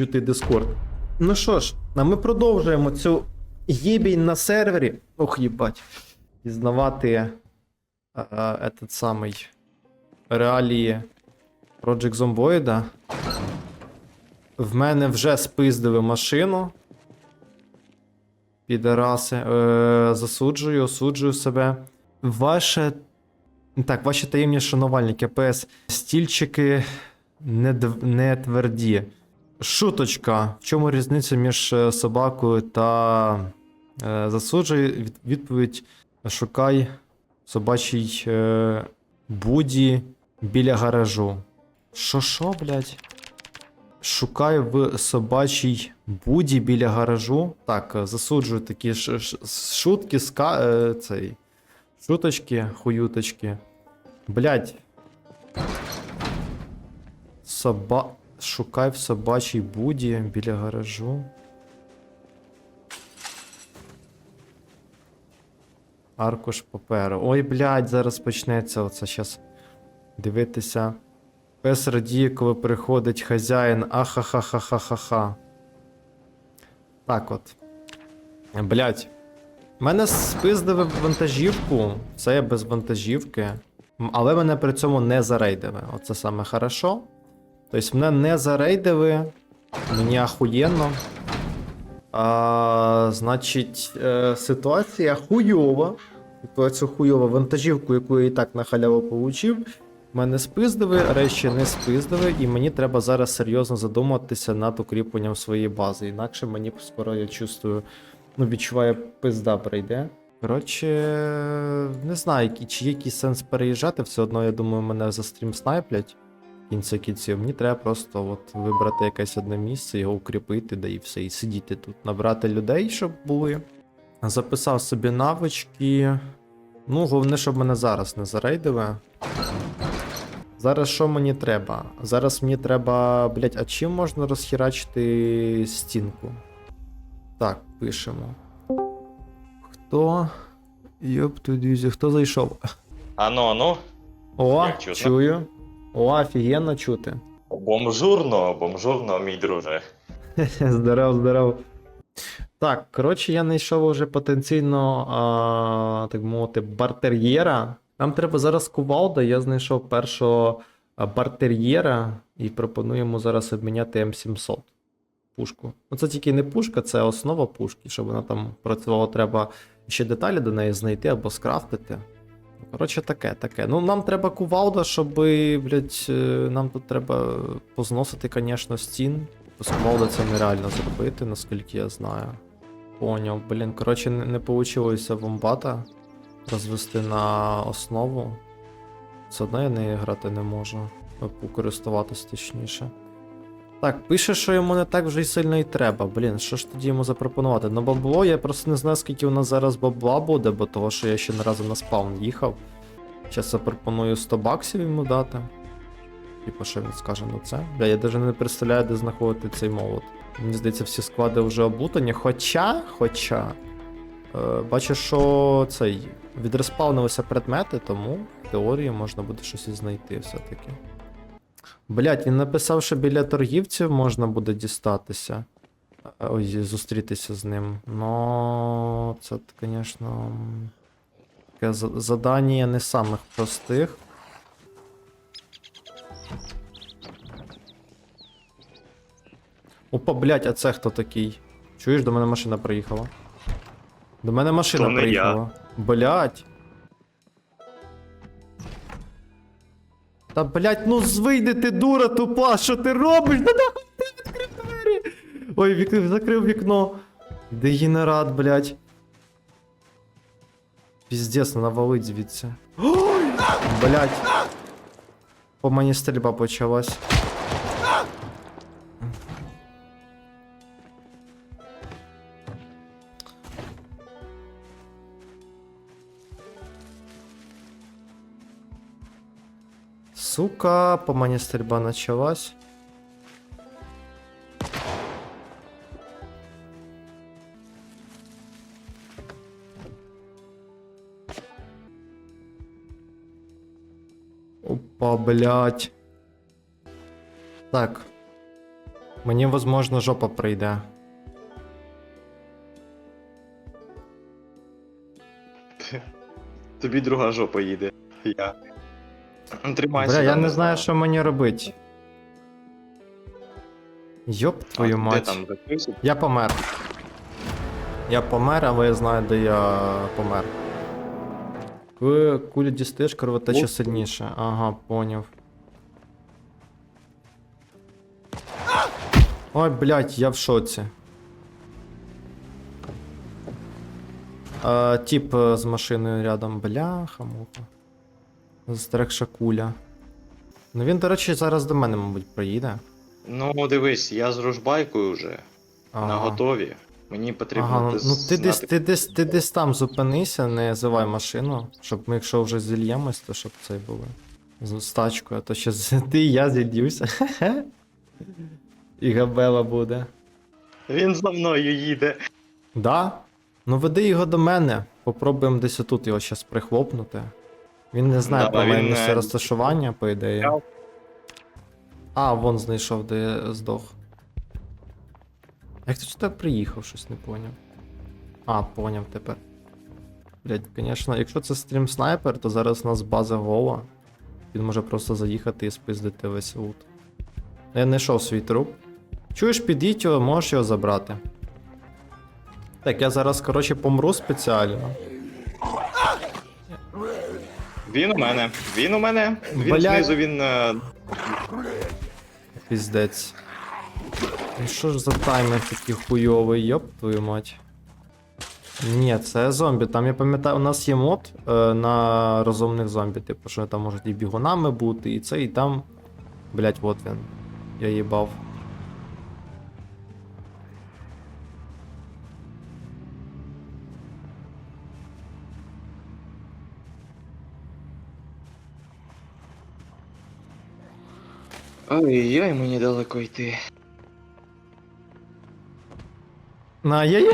чути Discord. Ну що ж, а ми продовжуємо цю єбінь на сервері. Ох, їбать. Пізнавати а, этот самий реалії Project Zomboid. В мене вже спиздили машину. Підараси. Е, засуджую, осуджую себе. Ваше. Так, ваші таємні шанувальники ПС. Стільчики не, не тверді. Шуточка. В чому різниця між е, собакою та е, засуджую? Відповідь: шукай собачий е... буді біля гаражу. Що що, блядь? Шукаю в собачій буді біля гаражу. Так, е, засуджую такі ш- ш- шутки, ска... е, цей. Шуточки, хуюточки. Блять. Соба... Шукай в собачій буді біля гаражу. Аркуш паперу. Ой, блядь, зараз почнеться оце щас дивитися. Пес радіє, коли приходить хазяїн. Ахахахахаха. Так от. Блять. Мене спиздили вантажівку. Це я без вантажівки. Але мене при цьому не зарейдили. Оце саме хорошо. Тобто мене не зарейдили. Мені ахуєнно. А, значить, е, ситуація хуйова. Ситуація хуйова. Вантажівку, яку я і так на халяву получив. Мене спиздили, речі не спиздили, і мені треба зараз серйозно задуматися над укріпленням своєї бази. Інакше мені скоро я чувствую, ну відчуваю, пизда прийде. Коротше, не знаю, чи є якийсь сенс переїжджати, все одно, я думаю, мене за стрім снайплять. В Кінці кінців. Мені треба просто от вибрати якесь одне місце, його укріпити, да і все, і сидіти тут, набрати людей, щоб були. Записав собі навички. Ну, головне, щоб мене зараз не зарейдили. Зараз що мені треба? Зараз мені треба. Блять, а чим можна розхерачити стінку? Так, пишемо. Хто. Йоп, дивізі, хто зайшов? Ану, ану. О, чую. О, офігенно чути. Бомжурно, бомжурно, мій друже. здоров, здоров. Так, коротше, я знайшов уже потенційно, а, так мовити, бартер'єра. Нам треба зараз кувалда, я знайшов першого бартер'єра і пропоную йому зараз обміняти М700 пушку. Ну це тільки не пушка, це основа пушки. Щоб вона там працювала, треба ще деталі до неї знайти або скрафтити. Коротше, таке, таке. Ну, нам треба кувалда, щоб, блядь, е, нам тут треба позносити, звісно, стін. Без кувалда це нереально зробити, наскільки я знаю. Поняв, блін, коротше, не, не вийшло вомбата розвести на основу. Все одно я нею грати не можу. Користуватись точніше. Так, пише, що йому не так вже й сильно і треба. Блін, що ж тоді йому запропонувати? Ну, бабло, я просто не знаю, скільки у нас зараз бабла буде, бо того, що я ще не разу на спаун їхав. Зараз я пропоную 100 баксів йому дати. Типу, що він скаже на це? Бля, я навіть не представляю, де знаходити цей молот. Мені здається, всі склади вже облутані. Хоча, хоча. Е, бачу, що цей. Відреспавнилися предмети, тому в теорії можна буде щось знайти все-таки. Блять, він написав, що біля торгівців можна буде дістатися. Ой, зустрітися з ним. Ну, це, звісно. Таке задання не самих простих. Опа, блять, а це хто такий? Чуєш, до мене машина приїхала. До мене машина приїхала. Блять. Та блять, ну звийди ти дура тупа, що ти робиш? Да нахуй ти відкрив двері. Ой, вік... закрив вікно. Дегенерат, блять. Піздець, навалить звідси. Блять. По мені стрільба почалась. Сука, по мені стрільба началась. Опа, блядь. Так. Мені, возможно, жопа прийде. Тобі друга жопа їде. Я. Тримайся. Бля, я не знаю, що мені робити. Йоп А, твою Де мать. там закрився? Я помер. Я помер, але я знаю, де я помер. Коли кулю дістаєш, кровотеча Ох. сильніше. Ага, поняв. Ой, блядь, я в шоці. А, тип е, з машиною рядом. Бляха, муха. Застрекша куля. Ну він, до речі, зараз до мене, мабуть, приїде. Ну, дивись, я з ружбайкою вже. Ага. На готові. Мені потрібно. Ага, десь ну ти десь, ти десь, ти десь там зупинися, не зивай машину, щоб ми, якщо вже зільємось, то щоб це було. З з тачкою, а то ще з- ти і я зільюся. І габела буде. Він за мною їде. Да? Ну веди його до мене. Попробуємо десь отут його щас прихлопнути. Він не знає Да, про моє він, місце е, розташування, по ідеї. А, вон знайшов, де я здох. Як ти сюди приїхав, щось не поняв. А, поняв тепер. Блять, звісно, якщо це стрім снайпер, то зараз у нас база гола. Він може просто заїхати і спиздити весь лут. Я знайшов свій труп. Чуєш, під'їдь його, можеш його забрати. Так, я зараз, коротше, помру спеціально. Він у мене. Він у мене. Він Блядь. знизу, він. е, Піздець. Ну що ж за таймер такий хуйовий, йоп твою мать. Ні, це зомбі. Там я пам'ятаю, у нас є мод е, на розумних зомбі, типу, що там можуть і бігунами бути, і це, і там. Блять, от він. Я їбав. Ой-ой, мені далеко йти. На, я є.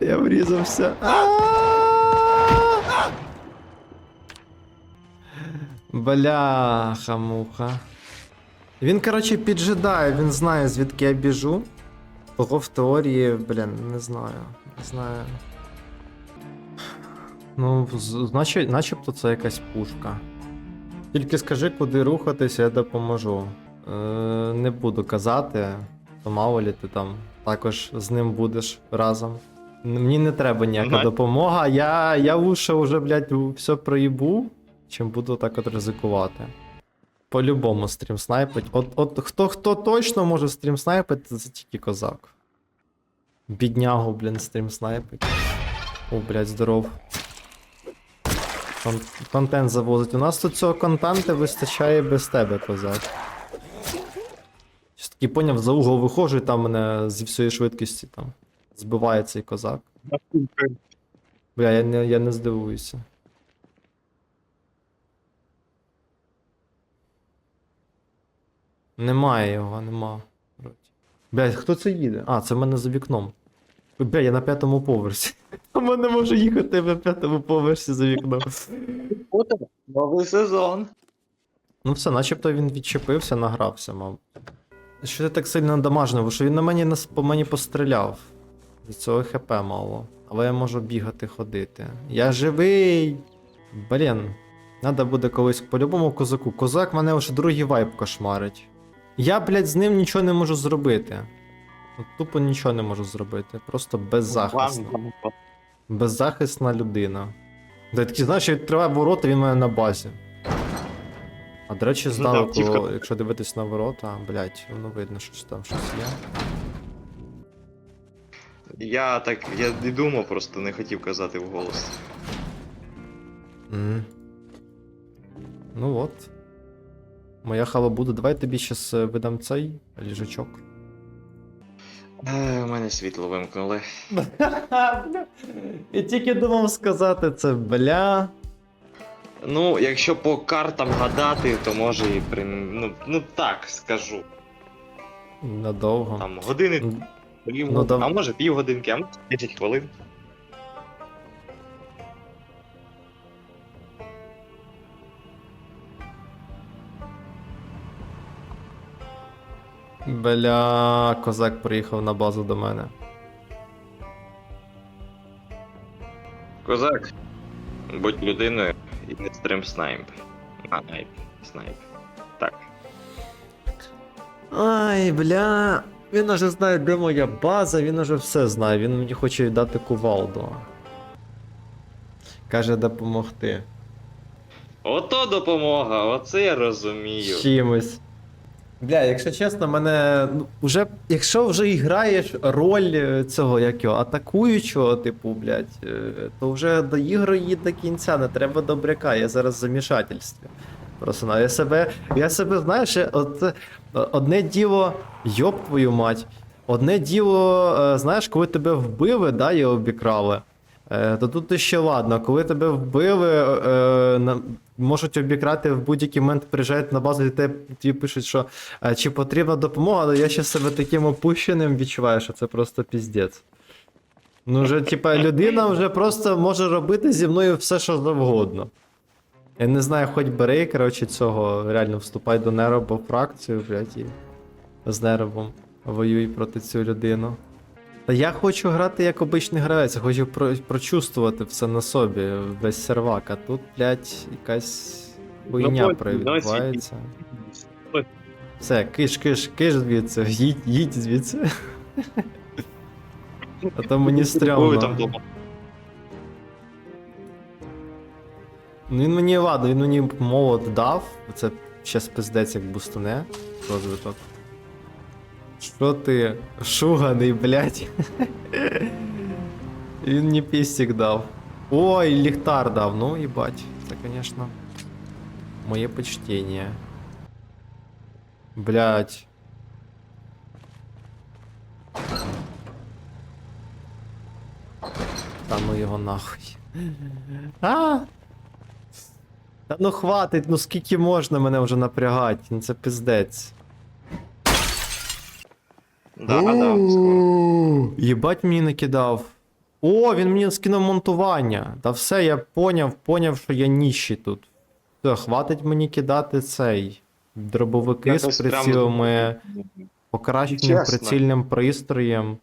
Я врізався. А-а-а! Бляха муха. Він, коротше, піджидає, він знає, звідки я біжу. Того в теорії, блін, не знаю. Не знаю. Ну, значить, начебто це якась пушка. Тільки скажи, куди рухатися, я допоможу. Е, не буду казати, то мало лі ти там також з ним будеш разом. Мені не треба ніяка Ага. допомога. Я, я лучше вже, блядь, все проїбу, чим буду так от ризикувати. По-любому стрім снайпить. От, от хто хто точно може стрім снайпити, це тільки козак. Біднягу, блін, стрім снайпить. О, блядь, здоров. Кон- контент завозить. У нас тут цього контенту вистачає без тебе, козак. Щось такий поняв, за угол виходжу, і там мене зі всієї швидкості там збиває цей козак. Бля, я не, я не здивуюся. Немає його, нема. Блядь, хто це їде? А, це в мене за вікном. Бля, я на п'ятому поверсі. У мене може їхати на п'ятому поверсі за вікном. Новий сезон. Ну все, начебто він відчепився, награвся, мав. Що ти так сильно дамажнив, бо що він на мені нас- по мені постріляв. Від цього хп мало. Але я можу бігати, ходити. Я живий! Блін. Надо буде колись по-любому козаку. Козак мене вже другий вайб кошмарить. Я, блядь, з ним нічого не можу зробити. От Тупо нічого не можу зробити. Просто беззахисна. Беззахисна людина. Та такий, знаєш, я відкриваю ворота, він мене на базі. А до речі, Ну, здалеку, якщо дивитись на ворота, блять, воно видно, що там щось є. Я так, я не думав, просто не хотів казати вголос. Мгм. Ну от. Моя халабуда. Давай тобі щас е, видам цей ліжачок. Е, у мене світло вимкнули. Я тільки думав сказати це, бля. Ну, якщо по картам гадати, то може і при. Ну, ну так скажу. Надовго. Там години, Ну, пів, ну, дав- а може півгодинки, а може 10 хвилин. Бля, козак приїхав на базу до мене. Козак, будь людиною і не стрим снайп. А, найп, снайп. Так. Ай, бля. Він уже знає, де моя база, він уже все знає, він мені хоче віддати кувалду. Каже допомогти. Ото допомога, оце я розумію. Чимось. Бля, якщо чесно, мене. Ну, уже, якщо вже і граєш роль е, цього, як його, атакуючого, типу, блядь, е, то вже до ігри до кінця, не треба добряка, я зараз в замішательстві. Просто ну, я себе, я себе, знаєш, от, е, одне діло, йоб твою мать, одне діло, знаєш, коли тебе вбили, да, і обікрали. Е, То тут ще ладно, коли тебе вбили, е, можуть обікрати в будь-який момент приїжджають на базу і тобі пишуть, що е, чи потрібна допомога, але я ще себе таким опущеним відчуваю, що це просто піздець. Ну, вже, типа, людина вже просто може робити зі мною все, що завгодно. Я не знаю, хоч бери, коротше, цього, реально вступай до Неробо фракцію, блядь, і з Неробом воюй проти цю людину. Та я хочу грати як обичний гравець, хочу про- прочувствувати все на собі, весь сервак, а тут, блядь, якась хуйня Ну, відбувається. Ой. Все, киш, киш, киш звідси, їдь, їдь звідси. А то мені Ой, там стрьомно. дома. Ну він мені ладно, він мені молот дав, це ще пиздець як бустане розвиток. Що ти шуганий, блядь? Він мені пістик дав. Ой, ліхтар дав, ну їбать. Це, конечно, моє почтення. Блядь. Та ну його нахуй. А! Та ну хватить, ну скільки можна мене вже напрягати, ну це пиздець. Да, да, Ууу, Єбать мені накидав. О, він мені скинув монтування. Та все, я поняв, поняв, що я ніщий тут. Все, хватить мені кидати цей. Дробовики з прицілами, покращеним Чесно. прицільним пристроєм.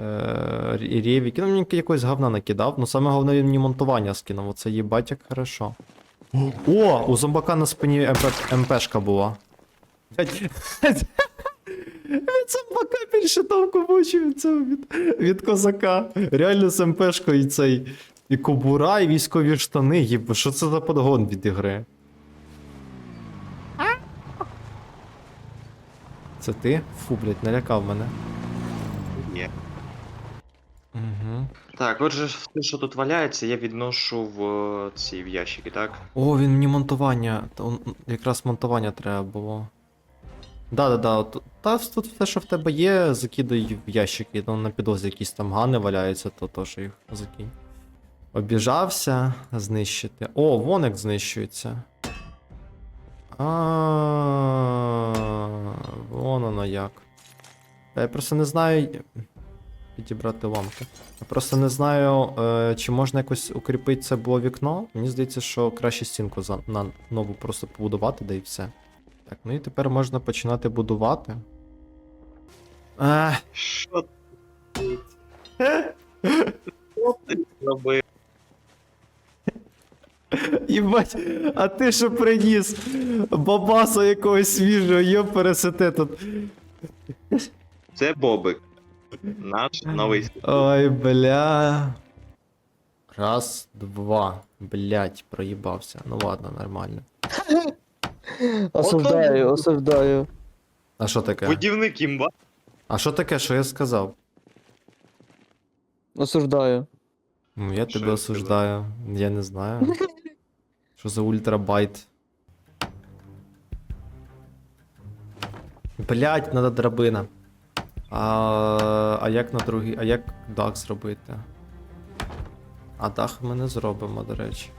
Е, і рєвіки. Ну, мені якось говна накидав. Ну саме головне він мені монтування скинув. Оце їбать як хорошо. О, у зомбака на спині МП, МПшка була. Від зомбака більше толку бачу від цього від, від козака. Реально з МПшкою і цей. І кобура, і військові штани. Їб, що це за подгон від ігри? Це ти? Фу, блядь, налякав мене. Є. Угу. Так, отже, все, що тут валяється, я відношу в е, ці в ящики, так? О, він мені монтування. Та он- Якраз монтування треба було. Да-да-да, та тут все, що в тебе є, закидай в ящики. Ну, на підлозі якісь там гани валяються, то теж їх закинь. Обіжався знищити. О, вон як знищується. А, вон воно як. Я просто не знаю. Підібрати ламки. Я просто не знаю, е, чи можна якось укріпити це було вікно. Мені здається, що краще стінку за, на нову просто побудувати, да і все. Так, ну і тепер можна починати будувати. Ех, Що ти? Що ти зробив? їбать, а ти що приніс? Бабаса якогось свіжого, йо пересете тут. Це Бобик. Наш новий. Ой, бля. Раз, два. Блять, проїбався. Ну ладно, нормально. Осуждаю, осуждаю. А що таке? Будівник імба. А що таке, що я сказав? Осуждаю. Ну, я Що тебе я осуждаю. Я не знаю. Що за ультрабайт? Блять, надо драбина. А, а як на другий. А як дах зробити? А дах ми не зробимо, до речі.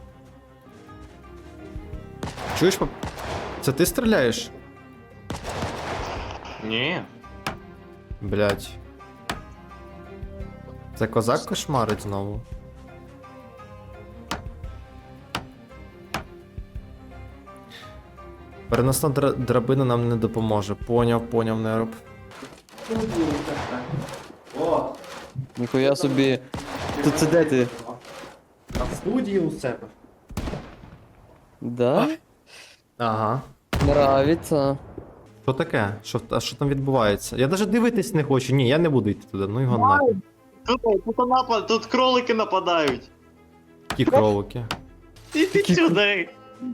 Чуєш, пап? Це ти стріляєш? Ні. Блять. Це козак кошмарить знову. Переносна дра- драбина нам не допоможе. Поняв, поняв, у тебе. О, Ніхуя собі. Тут це де ти? на студії у себе. Да? Ага. Нравиться. Що таке? Що, а що там відбувається? Я навіть дивитись не хочу. Ні, я не буду йти туди, ну його нахуй. Тут, тут, напад, тут кролики нападають. Ті кролики. Іди сюди.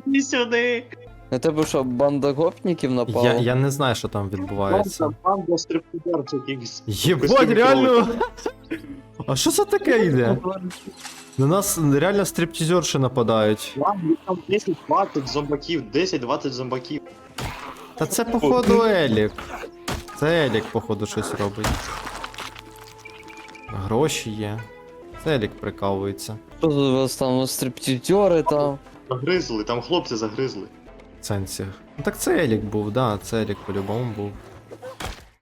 Іди сюди. На тебе що, банда гопників напала? Я, я не знаю, що там відбувається. Банда стриптизерчик якийсь. Єбать, реально! А що це таке йде? На нас реально стриптизерші нападають. Ладно, там 10-20 зомбаків, 10-20 зомбаків. Та це походу Елік. Це Елік, походу, щось робить. Гроші є. Це Елік прикалується. Що тут у вас там стриптізери там? Загризли, там хлопці загризли. В сенсі. Ну так це Елік був, да, це Елік по-любому був.